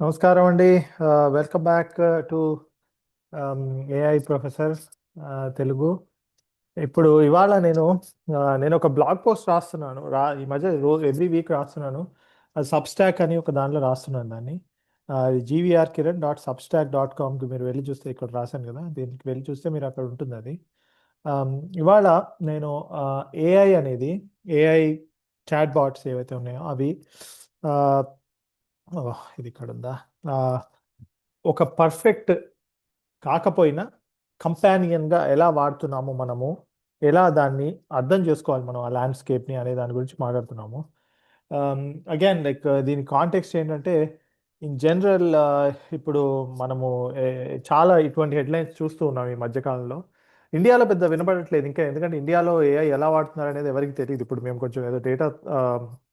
నమస్కారం అండి. Welcome back to AI professor Telugu. ఇప్పుడు ఇవాళ నేను నేను ఒక బ్లాగ్ పోస్ట్ రాస్తున్నాను. రా ఈ మధ్య రోజు ఎవ్రీ వీక్ రాస్తున్నాను. అది సబ్స్టాక్ అని ఒక దానిలో రాస్తున్నాను దాన్ని. G V R Kiran dot Substack dot కామ్కి మీరు వెళ్ళి చూస్తే ఇక్కడ రాశాను కదా. దీనికి వెళ్ళి చూస్తే మీరు అక్కడ ఉంటుంది అది. ఇవాళ నేను ఏఐ అనేది ఏఐ చాట్ బాట్స్ ఏవైతే ఉన్నాయో అవి ఓ, ఇది ఇక్కడ ఉందా ఒక పర్ఫెక్ట్ కాకపోయినా కంపానియన్గా ఎలా వాడుతున్నాము మనము? ఎలా దాన్ని అర్థం చేసుకోవాలి మనం ఆ ల్యాండ్స్కేప్ని అనే దాని గురించి మాట్లాడుతున్నాము. అగైన్ లైక్ దీని కాంటెక్స్ట్ ఏంటంటే ఇన్ జనరల్ ఇప్పుడు మనము చాలా ఇటువంటి హెడ్లైన్స్ చూస్తూ ఉన్నాం ఈ మధ్యకాలంలో ఇండియాలో పెద్ద వినపడట్లేదు ఇంకా ఎందుకంటే ఇండియాలో ఏఐ ఎలా వాడుతున్నారు అనేది ఎవరికి తెలియదు ఇప్పుడు మేము కొంచెం ఏదో డేటా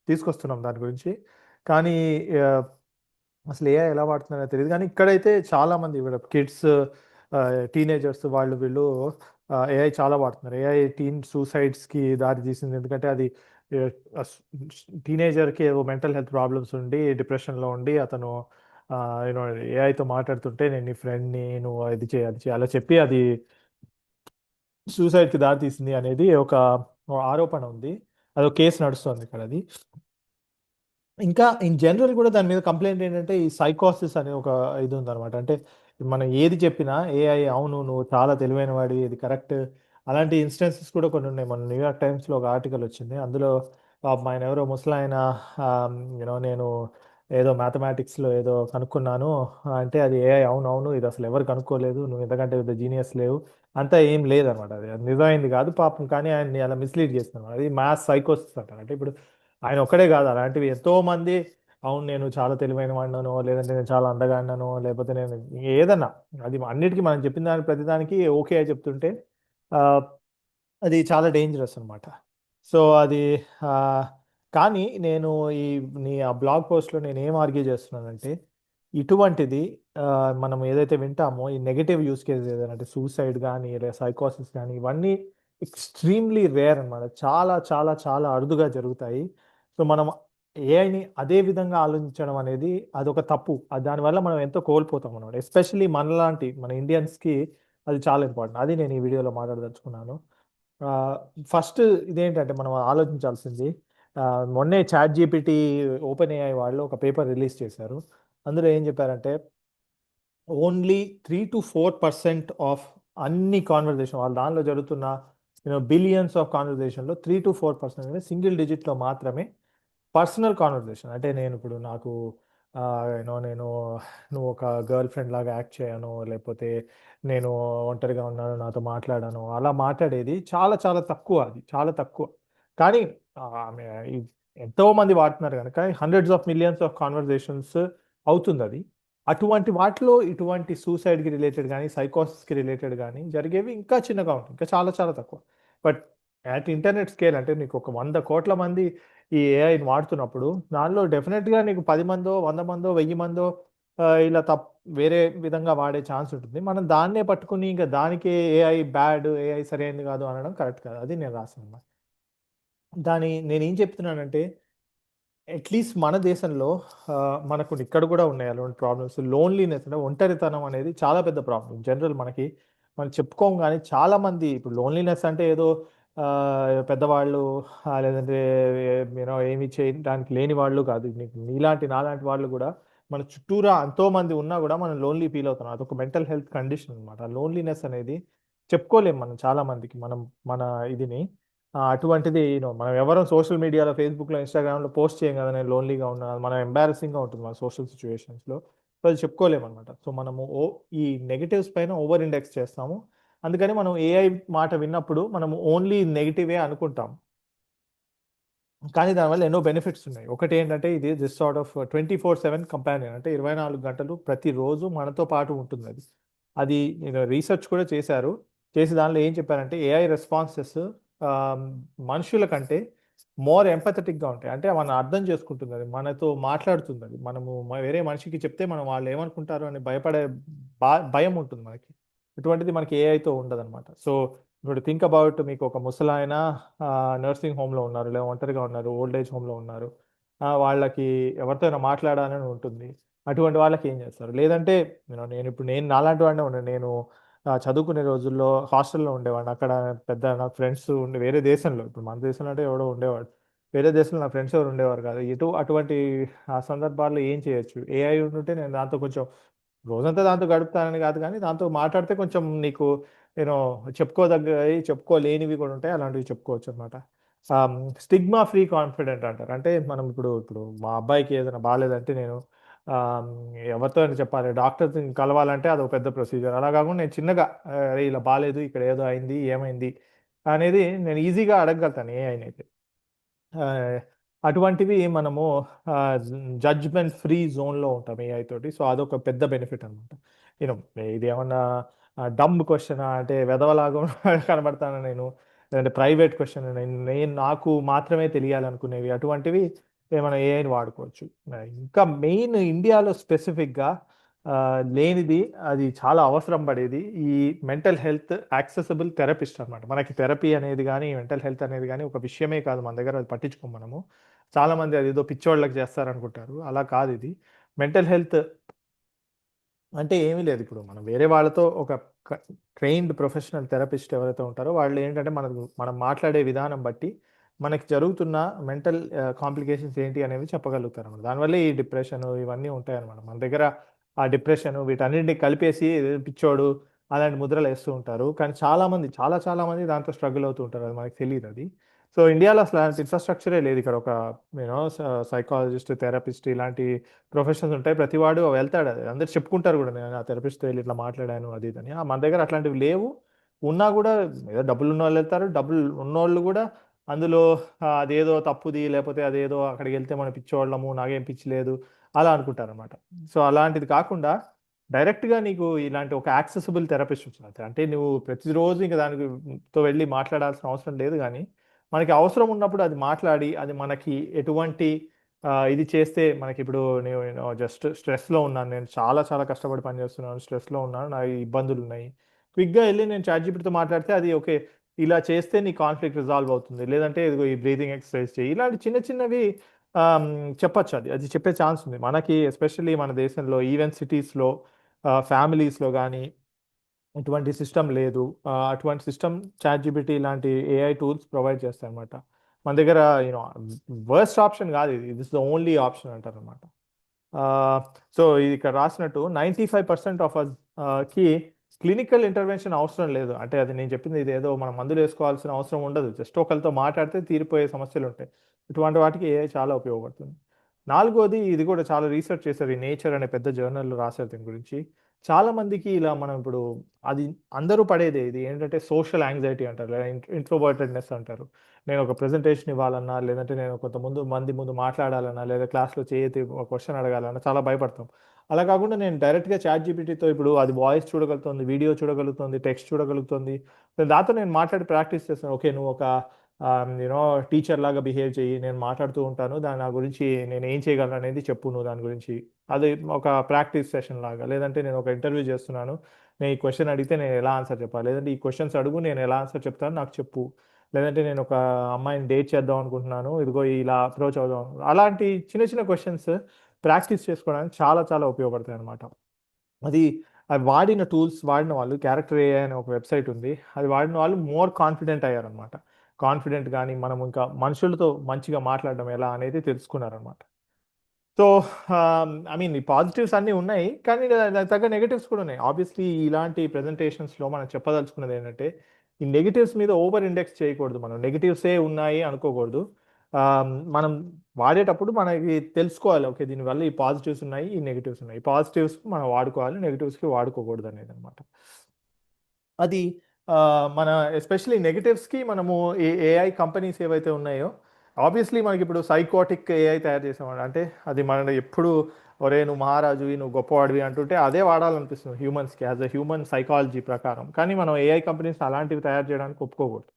తీసుకొస్తున్నాం దాని గురించి. కానీ అసలు ఏఐ ఎలా వాడుతున్నారో తెలియదు. కానీ ఇక్కడైతే చాలా మంది ఇక్కడ కిడ్స్ టీనేజర్స్ వాళ్ళు వీళ్ళు ఏఐ చాలా వాడుతున్నారు. ఏఐ టీన్ సూసైడ్స్కి దారి తీసింది. ఎందుకంటే అది టీనేజర్కి ఏవో మెంటల్ హెల్త్ ప్రాబ్లమ్స్ ఉండి డిప్రెషన్లో ఉండి అతను యూనో ఏఐతో మాట్లాడుతుంటే నేను నీ ఫ్రెండ్ని నువ్వు ఇది చేయ అది చేయి అలా చెప్పి అది సూసైడ్కి దారి తీసింది అనేది ఒక ఆరోపణ ఉంది. అది కేసు నడుస్తుంది ఇక్కడ అది ఇంకా ఇన్ జనరల్ కూడా దాని మీద కంప్లైంట్ ఏంటంటే ఈ సైకోసిస్ అనే ఒక ఇది ఉందన్నమాట. అంటే మనం ఏది చెప్పినా ఏఐ అవును నువ్వు చాలా తెలివైన వాడి ఇది కరెక్ట్ అలాంటి ఇన్స్టెన్సెస్ కూడా కొన్ని ఉన్నాయి. మన న్యూయార్క్ టైమ్స్లో ఒక ఆర్టికల్ వచ్చింది. అందులో పాపం ఆయన ఎవరో ముసలాయన యూనో నేను ఏదో మ్యాథమెటిక్స్లో ఏదో కనుక్కున్నాను. అంటే అది ఏఐ అవును అవును ఇది అసలు ఎవరు కనుక్కోలేదు నువ్వు ఎందుకంటే పెద్ద జీనియస్ లేవు. అంతా ఏం లేదనమాట అది అది నిజమైంది కాదు పాపం. కానీ ఆయన్ని అలా మిస్లీడ్ చేస్తున్నాడు అది మ్యాథ్స్ సైకోసిస్ అంటారు. అంటే ఇప్పుడు ఆయన ఒక్కడే కాదు. అలాంటివి ఎంతో మంది అవును నేను చాలా తెలివైన వాడినను లేదంటే నేను చాలా అందగాడినను లేకపోతే నేను ఏదన్నా అది అన్నిటికీ మనం చెప్పిన దాని ప్రతిదానికి ఓకే అని చెప్తుంటే అది చాలా డేంజరస్ అనమాట సో అది కానీ నేను ఈ నీ ఆ బ్లాగ్ పోస్ట్లో నేను ఏం ఆర్గ్యూ చేస్తున్నానంటే ఇటువంటిది మనం ఏదైతే వింటామో ఈ నెగటివ్ యూస్ కేసెస్ ఏదైనా అంటే సూసైడ్ కానీ లేదా సైకోసిస్ కానీ ఇవన్నీ ఎక్స్ట్రీమ్లీ రేర్ అనమాట చాలా చాలా చాలా అరుదుగా జరుగుతాయి. సో మనం ఏఐని అదే విధంగా ఆలోచించడం అనేది అదొక తప్పు. దానివల్ల మనం ఎంతో కోల్పోతాం అనమాట ఎస్పెషల్లీ మనలాంటి మన ఇండియన్స్కి అది చాలా ఇంపార్టెంట్ అది నేను ఈ వీడియోలో మాట్లాడదలుచుకున్నాను. ఫస్ట్ ఇదేంటంటే మనం ఆలోచించాల్సింది మొన్నే చాట్ జీపీటీ ఓపెన్ ఏఐ వాళ్ళు ఒక పేపర్ రిలీజ్ చేశారు. అందులో ఏం చెప్పారంటే only three to four percent of అన్ని కాన్వర్జేషన్ వాళ్ళు దానిలో జరుగుతున్న యూనో బిలియన్స్ ఆఫ్ కాన్వర్జేషన్లో త్రీ టు ఫోర్ పర్సెంట్ అనేది సింగిల్ డిజిట్లో మాత్రమే పర్సనల్ కాన్వర్జేషన్ అంటే నేను ఇప్పుడు నాకు యూనో నేను నువ్వు ఒక గర్ల్ ఫ్రెండ్ లాగా యాక్ట్ చేయను లేకపోతే నేను ఒంటరిగా ఉన్నాను నాతో మాట్లాడాను అలా మాట్లాడేది చాలా చాలా తక్కువ అది చాలా తక్కువ. కానీ ఆమె ఎంతో మంది వాడుతున్నారు కనుక hundreds of millions of conversations అవుతుంది అది అటువంటి వాటిలో ఇటువంటి సూసైడ్కి రిలేటెడ్ కానీ సైకోసిస్కి రిలేటెడ్ కానీ జరిగేవి ఇంకా చిన్నగా ఉంటాయి ఇంకా చాలా చాలా తక్కువ. బట్ అట్ ఇంటర్నెట్ స్కేల్ అంటే నీకు ఒక వంద కోట్ల మంది ఈ ఏఐని వాడుతున్నప్పుడు దానిలో డెఫినెట్గా నీకు పది మందో వంద మందో వెయ్యి మందో ఇలా తప్ వేరే విధంగా వాడే ఛాన్స్ ఉంటుంది. మనం దాన్నే పట్టుకుని ఇంకా దానికి ఏఐ బ్యాడ్ ఏఐ సరైనది కాదు అనడం కరెక్ట్ కాదు. అది నేను రాసాను దాని నేను ఏం చెప్తున్నానంటే అట్లీస్ట్ మన దేశంలో మనకు ఇక్కడ కూడా ఉన్నాయి అలాంటి ప్రాబ్లమ్స్ లోన్లీనెస్ అంటే ఒంటరితనం అనేది చాలా పెద్ద ప్రాబ్లం జనరల్ మనకి మనం చెప్పుకోం కానీ చాలా మంది ఇప్పుడు లోన్లీనెస్ అంటే ఏదో పెద్దవాళ్ళు లేదంటే యూనో ఏమి చేయడానికి లేని వాళ్ళు కాదు. నీకు నీలాంటి నాలాంటి వాళ్ళు కూడా మన చుట్టూరా ఎంతోమంది ఉన్నా కూడా మనం లోన్లీ ఫీల్ అవుతున్నాం. అదొక మెంటల్ హెల్త్ కండిషన్ అనమాట లోన్లీనెస్ అనేది చెప్పుకోలేం మనం చాలా మందికి. మనం మన ఇదిని అటువంటిది మనం ఎవరో సోషల్ మీడియాలో ఫేస్బుక్లో ఇన్స్టాగ్రామ్లో పోస్ట్ చేయం కదా నేను లోన్లీగా ఉన్నా మనం ఎంబారసింగ్గా ఉంటుంది మన సోషల్ సిచ్యువేషన్స్లో సో అది చెప్పుకోలేమన్నమాట సో మనము ఓ ఈ నెగటివ్స్ పైన ఓవర్ ఇండెక్స్ చేస్తాము. అందుకని మనం ఏఐ మాట విన్నప్పుడు మనం ఓన్లీ నెగిటివే అనుకుంటాం. కానీ దానివల్ల ఎన్నో బెనిఫిట్స్ ఉన్నాయి. ఒకటి ఏంటంటే ఇది this sort of twenty four seven companion అంటే ఇరవై నాలుగు గంటలు ప్రతిరోజు మనతో పాటు ఉంటుంది అది. అది రీసెర్చ్ కూడా చేశారు. చేసి దానిలో ఏం చెప్పారంటే ఏఐ రెస్పాన్సెస్ um, మనుషుల కంటే మోర్ ఎంపథెటిక్గా ఉంటాయి. అంటే మనం అర్థం చేసుకుంటుంది అది మనతో మాట్లాడుతుంది అది. మనము వేరే మనిషికి చెప్తే మనం వాళ్ళు ఏమనుకుంటారు అని భయపడే బా- భయం ఉంటుంది మనకి. ఇటువంటిది మనకి ఏఐతో ఉండదన్నమాట. సో ఇప్పుడు థింక్ అబౌట్ మీకు ఒక ముసలాయన నర్సింగ్ హోమ్లో ఉన్నారు లేదా ఒంటరిగా ఉన్నారు ఓల్డ్ ఏజ్ హోమ్లో ఉన్నారు. వాళ్ళకి ఎవరితో అయినా మాట్లాడాలని ఉంటుంది. అటువంటి వాళ్ళకి ఏం చేస్తారు? లేదంటే నేను ఇప్పుడు నేను నాలాంటి వాడినే ఉన్నాను. నేను చదువుకునే రోజుల్లో హాస్టల్లో ఉండేవాడిని. అక్కడ పెద్ద నాకు ఫ్రెండ్స్ ఉండే వేరే దేశంలో ఇప్పుడు మన దేశంలో అంటే ఎవడో ఉండేవాడు. వేరే దేశంలో నా ఫ్రెండ్స్ ఎవరు ఉండేవారు కాదు. ఎటు అటువంటి ఆ సందర్భాల్లో ఏం చేయొచ్చు? ఏఐ ఉంటుంటే నేను దాంతో కొంచెం రోజంతా దాంతో గడుపుతానని కాదు కానీ దాంతో మాట్లాడితే కొంచెం నీకు నేను చెప్పుకోదగ్గవి చెప్పుకోలేనివి కూడా ఉంటాయి. అలాంటివి చెప్పుకోవచ్చు అనమాట స్టిగ్మా ఫ్రీ కాన్ఫిడెంట్ అంటారు. అంటే మనం ఇప్పుడు ఇప్పుడు మా అబ్బాయికి ఏదైనా బాగాలేదంటే నేను ఎవరితో చెప్పాలి. డాక్టర్ కలవాలంటే అది ఒక పెద్ద ప్రొసీజర్. అలా కాకుండా నేను చిన్నగా "అరే, ఇలా బాగాలేదు ఇక్కడ ఏదో అయింది ఏమైంది అనేది నేను ఈజీగా అడగగలుగుతాను ఏ అయితే అటువంటివి మనము జడ్జ్మెంట్ ఫ్రీ జోన్లో ఉంటాం ఏఐ తోటి. సో అదొక పెద్ద బెనిఫిట్ అనమాట నేను ఇది ఏమన్నా డమ్ క్వశ్చన్ అంటే వెదవలాగా కనబడతాను నేను? లేదంటే ప్రైవేట్ క్వశ్చన్ నేను నేను నాకు మాత్రమే తెలియాలనుకునేవి అటువంటివి ఏమైనా ఏఐని వాడుకోవచ్చు. ఇంకా మెయిన్ ఇండియాలో స్పెసిఫిక్గా లేనిది అది చాలా అవసరం పడేది. ఈ మెంటల్ హెల్త్ యాక్సెసిబుల్ థెరపిస్ట్ అనమాట మనకి థెరపీ అనేది కానీ మెంటల్ హెల్త్ అనేది కానీ ఒక విషయమే కాదు మన దగ్గర అది పట్టించుకోం మనము. చాలా మంది అది ఏదో పిచ్చోళ్ళకి చేస్తారనుకుంటారు. అలా కాదు ఇది. మెంటల్ హెల్త్ అంటే ఏమీ లేదు ఇప్పుడు. మనం వేరే వాళ్ళతో ఒక ట్రైన్డ్ ప్రొఫెషనల్ థెరపిస్ట్ ఎవరైతే ఉంటారో వాళ్ళు ఏంటంటే మనకు మనం మాట్లాడే విధానం బట్టి మనకి జరుగుతున్న మెంటల్ కాంప్లికేషన్స్ ఏంటి అనేవి చెప్పగలుగుతారు అన్నమాట దానివల్ల ఈ డిప్రెషన్ ఇవన్నీ ఉంటాయన్నమాట. మన దగ్గర ఆ డిప్రెషన్ వీటన్నిటిని కలిపేసి పిచ్చోడు అలాంటి ముద్రలు వేస్తూ ఉంటారు. కానీ చాలామంది చాలా చాలా మంది దాంతో స్ట్రగుల్ అవుతూ ఉంటారు. అది మనకు తెలియదు అది. సో ఇండియాలో అసలు అలాంటి ఇన్ఫ్రాస్ట్రక్చరే లేదు ఇక్కడ. ఒక యూనో సైకాలజిస్ట్ థెరపిస్ట్ ఇలాంటి ప్రొఫెషన్స్ ఉంటాయి. ప్రతివాడు వెళ్తాడు అది. అందరు చెప్పుకుంటారు కూడా నేను ఆ థెరపిస్ట్తో వెళ్ళి ఇట్లా మాట్లాడాను అది ఇది అని. ఆ, మన దగ్గర అట్లాంటివి లేవు. ఉన్నా కూడా ఏదో డబ్బులు ఉన్న వాళ్ళు వెళ్తారు. డబ్బులు ఉన్నోళ్ళు కూడా అందులో అదేదో తప్పుది లేకపోతే అదేదో అక్కడికి వెళ్తే మనం పిచ్చోళ్ళము నాకేం పిచ్చి లేదు అలా అనుకుంటారు అనమాట సో అలాంటిది కాకుండా డైరెక్ట్గా నీకు ఇలాంటి ఒక యాక్సెసిబుల్ థెరపిస్ట్ వచ్చింది అంటే నువ్వు ప్రతిరోజు ఇంకా దానికి తో వెళ్ళి మాట్లాడాల్సిన అవసరం లేదు కానీ మనకి అవసరం ఉన్నప్పుడు అది మాట్లాడి అది మనకి ఎటువంటి ఇది చేస్తే మనకి ఇప్పుడు నేను జస్ట్ స్ట్రెస్లో ఉన్నాను నేను చాలా చాలా కష్టపడి పనిచేస్తున్నాను స్ట్రెస్లో ఉన్నాను నా ఇబ్బందులు ఉన్నాయి. క్విక్గా వెళ్ళి నేను చాట్ జీపీటీతో మాట్లాడితే అది ఓకే ఇలా చేస్తే నీ కాన్ఫ్లిక్ట్ రిజాల్వ్ అవుతుంది. లేదంటే ఇదిగో ఈ బ్రీతింగ్ ఎక్సర్సైజ్ చేయి ఇలాంటి చిన్న చిన్నవి చెప్పచ్చు అది. అది చెప్పే ఛాన్స్ ఉంది. మనకి ఎస్పెషల్లీ మన దేశంలో ఈవెన్ సిటీస్లో ఫ్యామిలీస్లో కానీ ఇటువంటి సిస్టమ్ లేదు. అటువంటి సిస్టమ్ చాట్ జీపీటీ ఇలాంటి ఏఐ టూల్స్ ప్రొవైడ్ చేస్తాయి అనమాట మన దగ్గర యూనో వర్స్ట్ ఆప్షన్ కాదు ఇది. ఇస్ ద ఓన్లీ ఆప్షన్ అంటారు అనమాట సో ఇది ఇక్కడ రాసినట్టు నైంటీ ఫైవ్ పర్సెంట్ ఆఫ్కి క్లినికల్ ఇంటర్వెన్షన్ అవసరం లేదు. అంటే అది నేను చెప్పింది ఇది ఏదో మనం మందులు వేసుకోవాల్సిన అవసరం ఉండదు. జస్ట్ ఒకరితో మాట్లాడితే తీరిపోయే సమస్యలు ఉంటాయి. ఇటువంటి వాటికి ఏఐ చాలా ఉపయోగపడుతుంది. నాలుగోది ఇది కూడా చాలా రీసెర్చ్ చేశారు ఈ నేచర్ అనే పెద్ద జర్నల్లో రాశారు దీని గురించి. చాలా మందికి ఇలా మనం ఇప్పుడు అది అందరూ పడేదే ఇది ఏంటంటే సోషల్ యాంగ్జైటీ అంటారు లేదా ఇంట్రోవర్టెడ్నెస్ అంటారు. నేను ఒక ప్రెజెంటేషన్ ఇవ్వాలన్నా లేదంటే నేను కొంత ముందు మంది ముందు మాట్లాడాలన్నా లేదా క్లాస్లో చేయతి ఒక క్వశ్చన్ అడగాలన్నా చాలా భయపడతాం. అలా కాకుండా నేను డైరెక్ట్గా చాట్ జీపీటీతో ఇప్పుడు అది వాయిస్ చూడగలుగుతుంది వీడియో చూడగలుగుతుంది టెక్స్ట్ చూడగలుగుతుంది. దాంతో నేను మాట్లాడి ప్రాక్టీస్ చేస్తాను. ఓకే నువ్వు ఒక యూనో టీచర్ లాగా బిహేవ్ చేయి నేను మాట్లాడుతూ ఉంటాను దాని నా గురించి నేను ఏం చేయగలను అనేది చెప్పు నువ్వు దాని గురించి. అది ఒక ప్రాక్టీస్ సెషన్ లాగా. లేదంటే నేను ఒక ఇంటర్వ్యూ చేస్తున్నాను నేను ఈ క్వశ్చన్ అడిగితే నేను ఎలా ఆన్సర్ చెప్పాలి లేదంటే ఈ క్వశ్చన్స్ అడుగు నేను ఎలా ఆన్సర్ చెప్తాను నాకు చెప్పు. లేదంటే నేను ఒక అమ్మాయిని డేట్ చేద్దాం అనుకుంటున్నాను ఇదిగో ఇలా అప్రోచ్ అవుదాం. అలాంటి చిన్న చిన్న క్వశ్చన్స్ ప్రాక్టీస్ చేసుకోవడానికి చాలా చాలా ఉపయోగపడతాయి అనమాట అది అది వాడిన టూల్స్ వాడిన వాళ్ళు క్యారెక్టర్ ఏఐ అనే ఒక వెబ్సైట్ ఉంది. అది వాడిన వాళ్ళు మోర్ కాన్ఫిడెంట్ అయ్యారనమాట కాన్ఫిడెంట్ కానీ మనం ఇంకా మనుషులతో మంచిగా మాట్లాడడం ఎలా అనేది తెలుసుకున్నారనమాట. సో ఐ మీన్ ఈ పాజిటివ్స్ అన్నీ ఉన్నాయి కానీ దానికి తగ్గ నెగటివ్స్ కూడా ఉన్నాయి. ఆబ్వియస్లీ ఇలాంటి ప్రజెంటేషన్స్లో మనం చెప్పదలుచుకున్నది ఏంటంటే ఈ నెగటివ్స్ మీద ఓవర్ ఇండెక్స్ చేయకూడదు మనం. నెగటివ్సే ఉన్నాయి అనుకోకూడదు. మనం వాడేటప్పుడు మనకి తెలుసుకోవాలి. ఓకే దీనివల్ల ఈ పాజిటివ్స్ ఉన్నాయి ఈ నెగటివ్స్ ఉన్నాయి. ఈ పాజిటివ్స్ మనం వాడుకోవాలి నెగటివ్స్కి వాడుకోకూడదు అనేది అనమాట అది మన ఎస్పెషలీ నెగటివ్స్కి మనము ఏ ఏఐ కంపెనీస్ ఏవైతే ఉన్నాయో ఆబ్వియస్లీ మనకి ఇప్పుడు సైకోటిక్ ఏఐ తయారు చేసామండి అంటే అది మన ఎప్పుడు ఒరే నువ్వు మహారాజువి నువ్వు గొప్పవాడివి అంటుంటే అదే వాడాలనిపిస్తుంది హ్యూమన్స్కి యాజ్ అ హ్యూమన్ సైకాలజీ ప్రకారం. కానీ మనం ఏఐ కంపెనీస్ అలాంటివి తయారు చేయడానికి ఒప్పుకోకూడదు.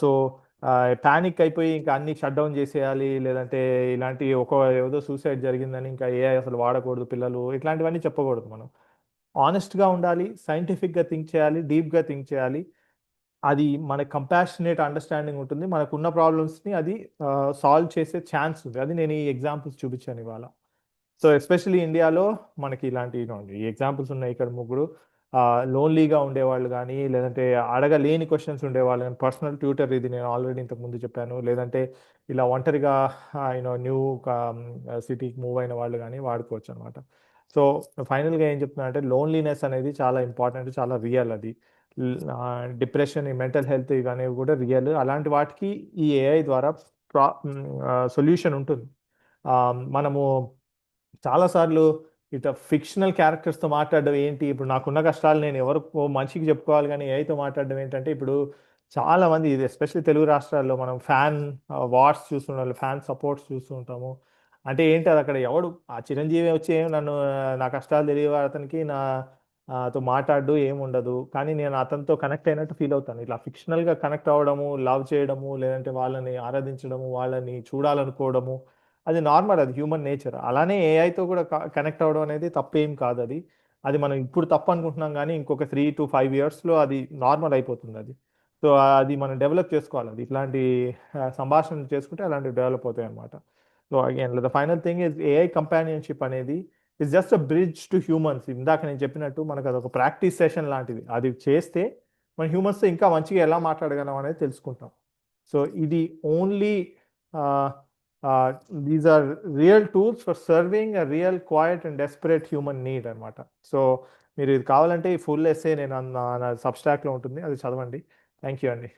సో ప్యానిక్ అయిపోయి ఇంకా అన్ని షట్ డౌన్ చేసేయాలి లేదంటే ఇలాంటి ఒక ఏదో సూసైడ్ జరిగిందని ఇంకా ఏఐ అసలు వాడకూడదు పిల్లలు ఇట్లాంటివన్నీ చెప్పకూడదు మనం. ఆనెస్ట్గా ఉండాలి సైంటిఫిక్గా థింక్ చేయాలి డీప్గా థింక్ చేయాలి. అది మన కంపాషనేట్ అండర్స్టాండింగ్ ఉంటుంది. మనకున్న ప్రాబ్లమ్స్ని అది సాల్వ్ చేసే ఛాన్స్ ఉంది. అది నేను ఈ ఎగ్జాంపుల్స్ చూపించాను ఇవాళ. సో ఎస్పెషల్లీ ఇండియాలో మనకి ఇలాంటి ఈ ఎగ్జాంపుల్స్ ఉన్నాయి ఇక్కడ ముగ్గురు. లోన్లీగా ఉండేవాళ్ళు కానీ లేదంటే అడగలేని క్వశ్చన్స్ ఉండేవాళ్ళు కానీ పర్సనల్ ట్యూటర్ ఇది నేను ఆల్రెడీ ఇంతకు ముందు చెప్పాను. లేదంటే ఇలా ఒంటరిగా యూనో న్యూ సిటీకి మూవ్ అయిన వాళ్ళు కానీ వాడుకోవచ్చు అనమాట సో ఫైనల్గా ఏం చెప్తున్నా అంటే లోన్లీనెస్ అనేది చాలా ఇంపార్టెంట్ చాలా రియల్ అది. డిప్రెషన్ ఈ మెంటల్ హెల్త్ అనేవి కూడా రియల్. అలాంటి వాటికి ఈ ఏఐ ద్వారా ప్రా సొల్యూషన్ ఉంటుంది. మనము చాలాసార్లు ఇట ఫిక్షనల్ క్యారెక్టర్స్తో మాట్లాడడం ఏంటి? ఇప్పుడు నాకున్న కష్టాలు నేను ఎవరు మనిషికి చెప్పుకోవాలి కానీ ఏఐతో మాట్లాడడం ఏంటంటే ఇప్పుడు చాలా మంది ఇది ఎస్పెషల్లీ తెలుగు రాష్ట్రాల్లో మనం ఫ్యాన్ వార్స్ చూస్తుండాలి ఫ్యాన్ సపోర్ట్స్ చూస్తుంటాము. అంటే ఏంటి అది అక్కడ ఎవడు? ఆ చిరంజీవి వచ్చి ఏం నన్ను నా కష్టాలు తెలియ అతనికి నా తో మాట్లాడు ఏముండదు కానీ నేను అతనితో కనెక్ట్ అయినట్టు ఫీల్ అవుతాను. ఇట్లా ఫిక్షనల్గా కనెక్ట్ అవ్వడము లవ్ చేయడము లేదంటే వాళ్ళని ఆరాధించడము వాళ్ళని చూడాలనుకోవడము అది నార్మల్ అది హ్యూమన్ నేచర్. అలానే ఏఐతో కూడా కనెక్ట్ అవ్వడం అనేది తప్పేం కాదు అది. అది మనం ఇప్పుడు తప్పు అనుకుంటున్నాం కానీ ఇంకొక త్రీ టు ఫైవ్ ఇయర్స్లో అది నార్మల్ అయిపోతుంది అది. సో అది మనం డెవలప్ చేసుకోవాలి అది. ఇట్లాంటి సంభాషణ సంభాషణలు చేసుకుంటే అలాంటివి డెవలప్ అవుతాయి అన్నమాట so again the final thing is AI companionship అనేది is just a bridge to humans ఇందాక నేను చెప్పినట్టు మనకు అదొక ప్రాక్టీస్ సెషన్ లాంటిది. అది చేస్తే మన హ్యూమన్స్తో ఇంకా మంచిగా ఎలా మాట్లాడగలం అనేది తెలుసుకుంటాం. సో ఇది only these are real tools for serving a real quiet and desperate human need అనమాట సో మీరు ఇది కావాలంటే ఈ ఫుల్ ఎస్సే నేను నా సబ్స్టాక్లో ఉంటుంది. అది చదవండి. థ్యాంక్ యూ అండి.